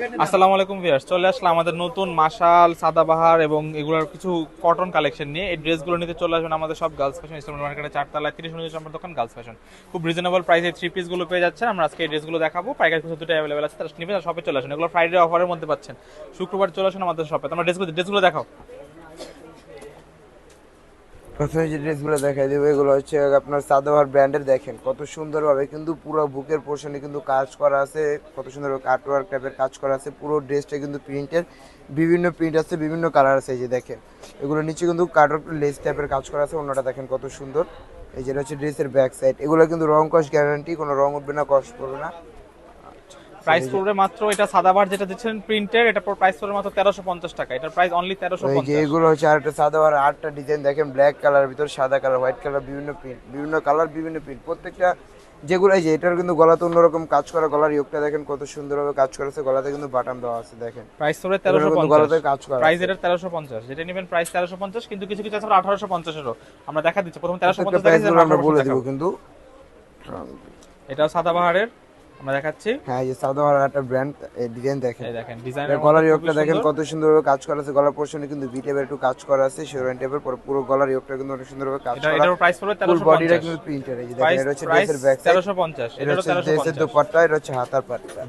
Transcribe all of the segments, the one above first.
আসসালামু আলাইকুম ভিয়ার্স চলে আসলাম আমাদের নতুন মাশাল, সাদাবাহার এবং এগুলোর কিছু কটন কালেকশন নিয়ে। এই ড্রেসগুলো নিতে চলে আসবেন আমাদের সব গার্লস ফ্যাশন ইসলাম মার্কেটে চারতলায় তিরিশ উনিশ নম্বর দোকান গার্লস ফ্যাশন খুব রিজনেবল প্রাইসে থ্রি পিসগুলো পেয়ে যাচ্ছেন। আমরা আজকে এই ড্রেসগুলো দেখাবো। পাইকারি খুচরা দুটো অ্যাভেলেবেল আছে। তারা নিবেন শপে চলে আসেন। এগুলো ফ্রাইডে অফারের মধ্যে পাচ্ছেন। শুক্রবার চলে আসুন আমাদের শপে তোমরা ড্রেসগুলো ড্রেসগুলো দেখাও। প্রথমে যে ড্রেসগুলো দেখাই দেবো, এগুলো হচ্ছে আপনার সাদাভার ব্র্যান্ডের, দেখেন কত সুন্দরভাবে কিন্তু পুরো বুকের পোর্শনে কিন্তু কাজ করা আছে, কত সুন্দর কাটওয়ার্ক টাইপের কাজ করা আছে, পুরো ড্রেসটা কিন্তু প্রিন্টের বিভিন্ন প্রিন্ট আছে, বিভিন্ন কালার আছে, এই যে দেখেন। এগুলো নিচে কিন্তু কাটওয়ার্ক লেস টাইপের কাজ করা আছে, অন্যটা দেখেন কত সুন্দর। এই যেটা হচ্ছে ড্রেসের ব্যাক সাইড এগুলো কিন্তু রং কস গ্যারান্টি কোনো রং উঠবে না কষ্ট পড়বে না। প্রাইস পড়বে মাত্র এটা সাদাবার যেটা দিচ্ছেন প্রিন্টের এটা প্রাইস পড়বে মাত্র তেরোশো পঞ্চাশ টাকা। এটার প্রাইস অনলি তেরোশো এই যে পঞ্চাশ এগুলো হচ্ছে আরেকটা সাদাভার আটটা ডিজাইন দেখেন ব্ল্যাক কালার ভিতর সাদা কালার হোয়াইট কালার বিভিন্ন প্রিন্ট বিভিন্ন কালার বিভিন্ন প্রিন্ট প্রত্যেকটা যেগুলো এই যে এটার কিন্তু গলাতে অন্যরকম কাজ করা গলার ইয়োগটা দেখেন কত সুন্দরভাবে কাজ করেছে গলাতে কিন্তু বাটাম দেওয়া আছে দেখেন। প্রাইস কিন্তু পঞ্চাশ। গলাতে কাজ করা প্রাইস এটা তেরোশো পঞ্চাশ। যেটা নেবেন প্রাইস তেরোশো পঞ্চাশ কিন্তু কিছু কিছু আছে আঠারোশো পঞ্চাশেরও। আমরা দেখা দিচ্ছি প্রথমে তেরোশো প্রত্যেকটা পঞ্চাশ প্রাইসগুলো আমরা বলে দিব কিন্তু। এটাও সাদাবাহারের আমরা দেখাচ্ছি। হ্যাঁ এই সাদাভার একটা ব্র্যান্ড ডিজাইন দেখেন। এই দেখেন গলার ইয়োগটা দেখেন কত সুন্দরভাবে কাজ করা আছে। গলার পোর্শনে কিন্তু বি টাইপের একটু কাজ করা আছে শেরওয়ান টাইপের পরে পুরো গলার ইয়োকটা কিন্তু অনেক সুন্দরভাবে কাজ করা। এটার প্রাইস পড়বে ফুল তেরোশো বডিটা কিন্তু প্রিন্টেড এই যে দেখেন এটা হচ্ছে ড্রেসের ব্যাক সাইড তেরোশো পঞ্চাশ এটা এটা হচ্ছে ড্রেসের দোপাট্টা এটা হচ্ছে হাতার পাট্টা।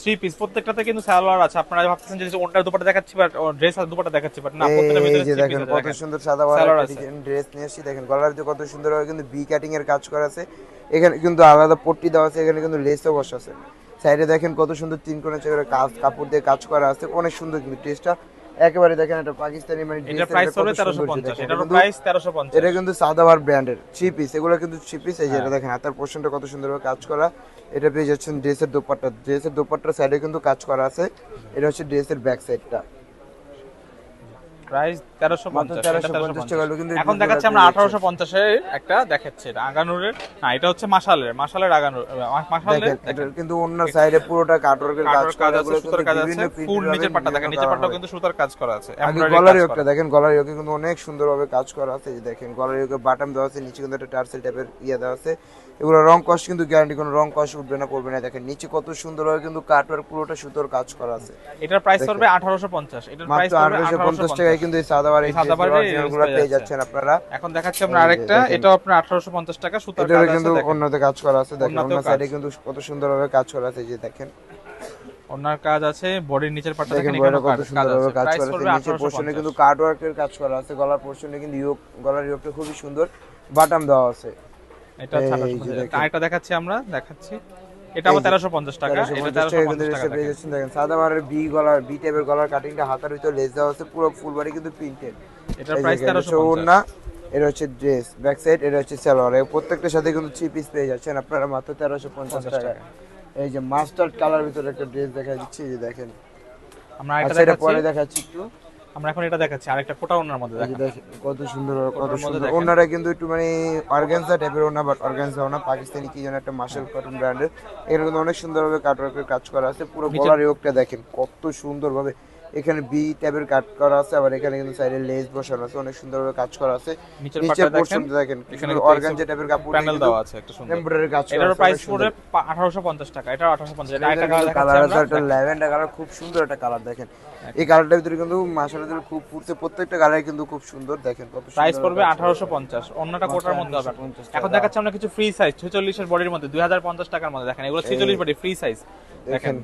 থ্রি পিস প্রত্যেকটাতে কিন্তু সালোয়ার আছে। আপনারা ভাবতেছেন যে ওনটার দুপাটা দেখাচ্ছি বাট ড্রেস আর দুপাটা দেখাচ্ছি বাট না প্রত্যেকটা ভিতরে কত সুন্দর সাদা আছে। ডিজাইন ড্রেস নিয়ে আসছি দেখেন গলার ভিতরে কত সুন্দর হয় কিন্তু বি কাটিং এর কাজ করা আছে। এখানে কিন্তু আলাদা পট্টি দেওয়া আছে এখানে কিন্তু লেসও বসা আছে। সাইডে দেখেন কত সুন্দর তিন কোণে কাজ কাপড় দিয়ে কাজ করা আছে। অনেক সুন্দর কিন্তু ড্রেসটা একেবারে দেখেন এটা পাকিস্তানি মানে এটা প্রাইস তেরোশো পঞ্চাশ এটারও প্রাইস তেরোশো পঞ্চাশ। এটা কিন্তু সাদাবার ব্র্যান্ডের থ্রি পিস এগুলো কিন্তু থ্রি পিস এই যে এটা দেখেন হাতার পোর্শনটা কত সুন্দরভাবে কাজ করা। এটা পেয়ে যাচ্ছেন ড্রেসের দোপাট্টা ড্রেসের দোপাট্টার সাইডে কিন্তু কাজ করা আছে। এটা হচ্ছে ড্রেসের ব্যাক সাইডটা প্রাইস তেরোশো মাত্র পঞ্চাশ তেরোশো পঞ্চাশ টাকা হলো কিন্তু এখন দেখাচ্ছি আমরা আঠারোশো পঞ্চাশের একটা দেখাচ্ছি আগানুরের। না এটা হচ্ছে মাসালের মাসালের আগানুর মাসালের দেখেন কিন্তু অন্য সাইডে পুরোটা কাটওয়ার্কের কাজ করা আছে সুতার কাজ আছে ফুল নিচের পাটটা দেখেন নিচের পাটটাও কিন্তু সুতার কাজ করা আছে গলার কাজ দেখেন গলার ইয়োগে কিন্তু অনেক সুন্দরভাবে কাজ করা আছে দেখেন গলার ইয়োগে বাটাম দেওয়া আছে নিচে কিন্তু একটা টার্সেল টাইপের ইয়ে দেওয়া আছে। এগুলো রং কষ কিন্তু গ্যারান্টি কোনো রং কষ উঠবে না পড়বে না। দেখেন নিচে কত সুন্দরভাবে কিন্তু কাটওয়ার্ক পুরোটা সুতোর কাজ করা আছে। এটার প্রাইস পড়বে আঠারোশো পঞ্চাশ এটার প্রাইস আঠারোশো পঞ্চাশ টাকায় কিন্তু এই সাদাবার এই সাদাবারের এই গুলো জিনিস পেয়ে পেয়ে যাচ্ছেন আপনারা। এখন দেখাচ্ছি আমরা আরেকটা দেখেন। আপনার আঠারোশো পঞ্চাশ টাকা সুতার কাজ আছে কিন্তু অন্যতে কাজ করা আছে দেখেন অন্য সাইডে কিন্তু কত সুন্দরভাবে কাজ করা আছে এই যে দেখেন। ওনার কাজ আছে বডির নিচের দেখেন কাজ কাজ আছে। কাজ করা আছে পড়বে নিচের পোর্শনে 1850 কিন্তু কার্ড ওয়ার্কের কাজ করা আছে গলার পোর্শনে কিন্তু গলার খুবই সুন্দর বাটাম দেওয়া আছে। এটা ছাড়া দেখাচ্ছি আমরা দেখাচ্ছি। এটা আবার টাকা এটা পঞ্চাশ তেরোশো টাকা কিন্তু পঞ্চাশ টাকা এসে পেয়ে দেখেন। সাদা বারের বি গলার বি টাইপের গলার কাটিংটা হাতার ভিতর লেস দেওয়া আছে পুরো ফুল বডি কিন্তু প্রিন্টেড এটার প্রাইস তেরোশো ওড়না এটা হচ্ছে ড্রেস ব্যাক সাইড এটা হচ্ছে সালোয়ার প্রত্যেকটার সাথে কিন্তু থ্রি পিস পেয়ে যাচ্ছেন আপনারা মাত্র তেরোশো পঞ্চাশ টাকা। এই যে মাস্টার্ড কালার ভিতরে একটা ড্রেস দেখা এই যে দেখেন। আমরা আচ্ছা এটা দেখাচ্ছি। পরে দেখাচ্ছি একটু। আমরা এখন এটা দেখাচ্ছি আরেকটা কোটা ওনার মধ্যে কত সুন্দর কত সুন্দর। ওনারা কিন্তু একটু মানে অর্গানজা টাইপের ওনা বাট অর্গানজা ওনা পাকিস্তানি কি যেন একটা মার্শাল কটন ব্র্যান্ডের এর কিন্তু অনেক সুন্দরভাবে কাটওয়ার্কের কাজ করা আছে পুরো গলার ইয়োগটা দেখেন কত সুন্দরভাবে। এখানে বি টাইপের কাট করা আছে আবার এখানে কিন্তু সাইডে লেস বসানো আছে অনেক সুন্দরভাবে কাজ করা আছে। নিচের পোর্শনটা দেখেন এখানে অর্গানজা টাইপের কাপড় প্যানেল দেওয়া আছে একটা সুন্দর। এমব্রয়ডারি কাজ করা এটারও আছে, প্রাইস। পড়বে আঠারোশো পঞ্চাশ টাকা এটা আঠারোশো পঞ্চাশ এটা এটার কালার আছে একটা ল্যাভেন্ডার কালার খুব সুন্দর একটা কালার দেখেন। এই কালারটার ভিতরে কিন্তু মাসালের ভিতরে খুব ফুটছে প্রত্যেকটা কালার কিন্তু খুব সুন্দর দেখেন কত প্রাইস পড়বে কাজ করা আঠারোশো পঞ্চাশ অন্যটা কোটার মধ্যে হবে। 1850 এখন দেখাচ্ছি আমরা কিছু ফ্রি সাইজ ছেচল্লিশের বডির মধ্যে দুই হাজার পঞ্চাশ টাকার মধ্যে দেখেন এগুলো ছেচল্লিশ বডি ফ্রি সাইজ দেখেন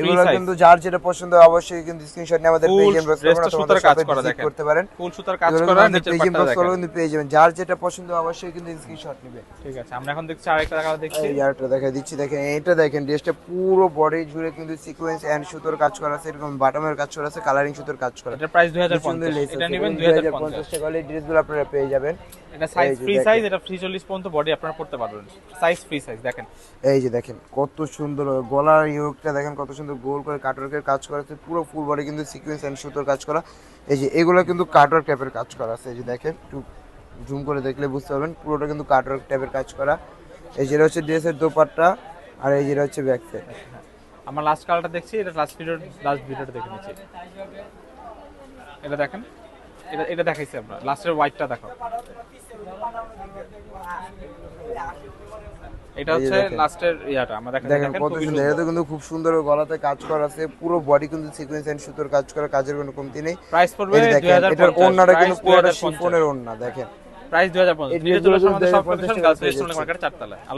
এগুলো কিন্তু যার যেটা পছন্দ অবশ্যই কিন্তু স্ক্রিনশট নিয়ে আমাদের পেজে ইনবক্স সুতার কাজ করা দেখেন। করতে পারেন। ফুল সুতার কাজ করা পেজ ইনবক্স করলে কিন্তু পেয়ে যাবেন। যার যেটা পছন্দ অবশ্যই কিন্তু স্ক্রিনশট নেবে। ঠিক আছে আমরা এখন দেখছি আরেকটা দেখা দেখছি। এই আরেকটা দেখা দিচ্ছি দেখেন এটা দেখেন ড্রেসটা পুরো বডি জুড়ে কিন্তু সিকোয়েন্স এন্ড সুতোর কাজ করা আছে এরকম বাটমের কাজ করা আছে কালারিং সুতোর কাজ করা। এটার প্রাইস দুই হাজার সুন্দর পঞ্চাশ। লেস এটা আছে নেবেন এবং 2050 টাকা হলে ড্রেসগুলো আপনারা পেয়ে যাবেন। এটা সাইজ ফ্রি সাইজ এটা ফ্রি চল্লিশ পর্যন্ত বডি আপনারা পড়তে পারবেন। সাইজ ফ্রি সাইজ দেখেন। এই যে দেখেন কত সুন্দর গলার ইয়োগটা দেখেন কত সুন্দর গোল করে কাটওয়ার্কের কাজ করা আছে, পুরো ফুল বডি কিন্তু সিকোয়েন্স এন্ড সুতোর কাজ করা। এই যে এগুলো কিন্তু কাটওয়ার্ক টাইপের কাজ করা আছে, এই যে দেখেন, একটু জুম করে দেখলে বুঝতে পারবেন, পুরোটা কিন্তু কাটওয়ার্ক ট্যাপের কাজ করা। এই যেটা হচ্ছে ড্রেসের দোপাট্টা, আর এই যেটা হচ্ছে ব্যাক সাইড আমরা লাস্ট কালারটা দেখছি, এটা লাস্ট ভিডিও লাস্ট ভিডিওটা দেখে নিচ্ছি। এটা দেখেন, এটা এটা দেখাইছি আমরা লাস্টের হোয়াইটটা দেখো। এটা হচ্ছে লাস্টের ইয়াটা আমরা দেখেন কত সুন্দর। এটা কিন্তু খুব সুন্দর গলাতে কাজ করা আছে পুরো বডি কিন্তু সিকোয়েন্স এন্ড সুতোর কাজ করা কাজের কোনো কমতি নেই। প্রাইস পড়বে এই যে দেখেন এটার 2050 ওড়নাটা প্রাইস কিন্তু পুরোটা শিফনের ওন্না দেখেন। প্রাইস 2050 এটা চলে আমাদের সব 2050 প্রতিষ্ঠান টাকা গার্লস রেস্টুরেন্ট মার্কেট চারতলায়।